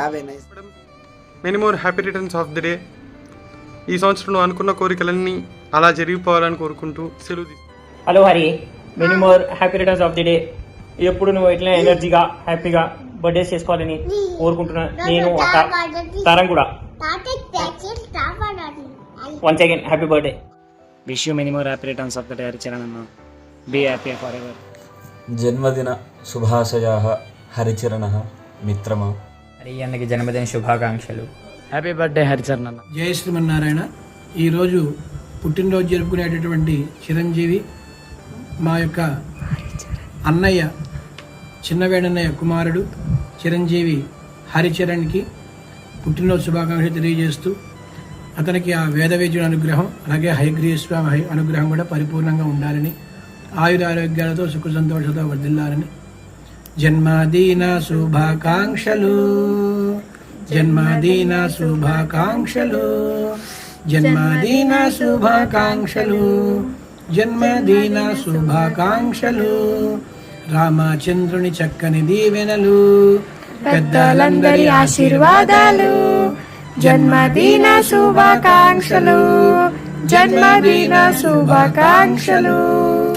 Have a nice many more happy returns of the day ఈ సంవత్సరం నువ్వు అనుకున్న కోరికలన్నీ అలా జరిగిపోవాలని కోరుకుంటూ సెలవు. Hello Hari many more happy returns of the day ఎప్పుడు నువ్వు ఇట్లా ఎనర్జీగా హ్యాపీగా బర్త్డేస్ చేసుకోవాలని కోరుకుంటున్నా నేను అక్క తరం కూడా. Once again happy birthday wish you many more happy returns of the day Haricharan అన్న. బీ హ్యాపీ ఫర్ ఎవర్ జన్మదిన శుభాశయా హరిచరణ మిత్రమా. హరి అన్నకి జన్మదిన శుభాకాంక్షలు. హ్యాపీ బర్త్డే హరిచరణ్ అన్న. జయ శ్రీమన్నారాయణ. ఈరోజు పుట్టినరోజు జరుపుకునేటటువంటి చిరంజీవి మా యొక్క అన్నయ్య చిన్నవేడన్నయ్య కుమారుడు చిరంజీవి హరిచరణ్కి పుట్టినరోజు శుభాకాంక్షలు తెలియజేస్తూ అతనికి ఆ వేదవేద్యుని అనుగ్రహం అలాగే హయగ్రీవ స్వామి హై- అనుగ్రహం కూడా పరిపూర్ణంగా ఉండాలని ఆయుర ఆరోగ్యాలతో సుఖ సంతోషంతో వర్ధిల్లాలని జన్మదిన శుభాకాంక్షలు. జన్మదిన శుభాకాంక్షలు. జన్మదిన శుభాకాంక్షలు. జన్మదిన శుభాకాంక్షలు. రామచంద్రుని చక్కని దీవెనలు. పెద్దలందరి ఆశీర్వాదాలు. జన్మదిన శుభాకాంక్షలు. జన్మదిన శుభాకాంక్షలు.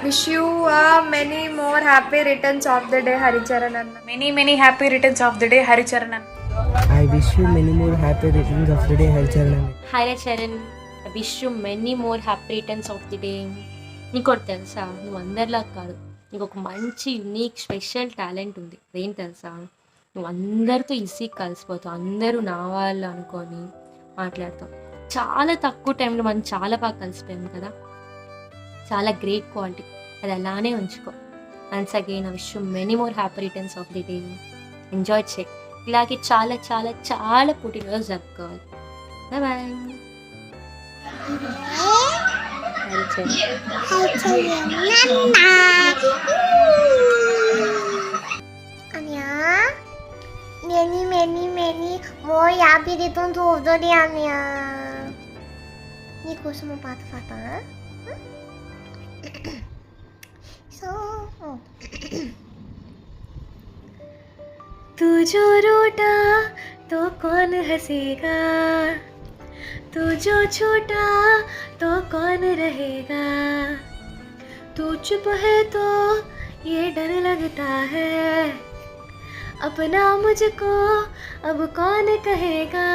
Wish you uh, many more happy returns of the day, Haricharan Anna. Many, many happy returns of the day, Haricharan Anna. I wish you many more happy returns of the day, Haricharan. Hi Charan I wish you many more happy returns of the day నీకోటి తెలుసా నువ్వు అందరిలా కాదు నీకు ఒక మంచి unique special talent ఉంది ఏం తెలుసా నువ్వు అందరితో ఈజీ కలిసిపోతావు అందరూ నా వాళ్ళు అనుకొని మాట్లాడతావు చాలా తక్కువ టైంలో మనం చాలా బాగా కలిసిపోయాం కదా చాలా గ్రేట్ క్వాలిటీ అది అలానే ఉంచుకో. Once again I wish many more happy returns of the day enjoy చేయి ఇలాగే చాలా చాలా చాలా పుట్టినరోజు జరుపుకోవాలి. Bye bye Anya, many, many, many more happy returns of the day, నీకోసం ఒక పాత పాట సో तू जो रूठा तो कौन हंसेगा? तू जो छूटा तो कौन रहेगा? तू चुप है तो ये डर लगता है। अपना मुझको अब कौन कहेगा?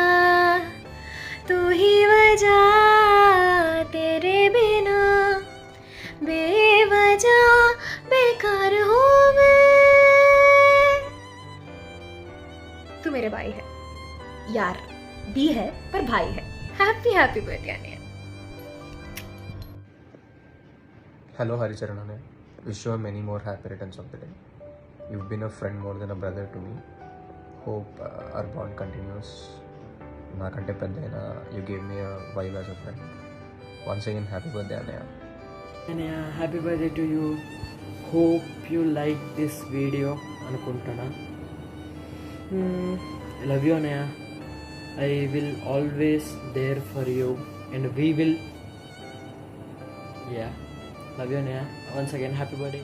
तू ही बेकार हूँ मैं तू मेरे भाई है यार भी है पर भाई है happy happy birthday Ania Hello Haricharanane. Wish you many more happy returns of the day. You've been a friend more than a brother to me. Hope uh, our bond continues. నాకంటే పెద్ద అయినా you gave me wife as a friend once again happy birthday అన్నయ్య And uh, happy birthday to Hope you like this video. అనుకుంటున్నా. Love you Anaya I will always there for you and we will yeah love you Anaya once again happy birthday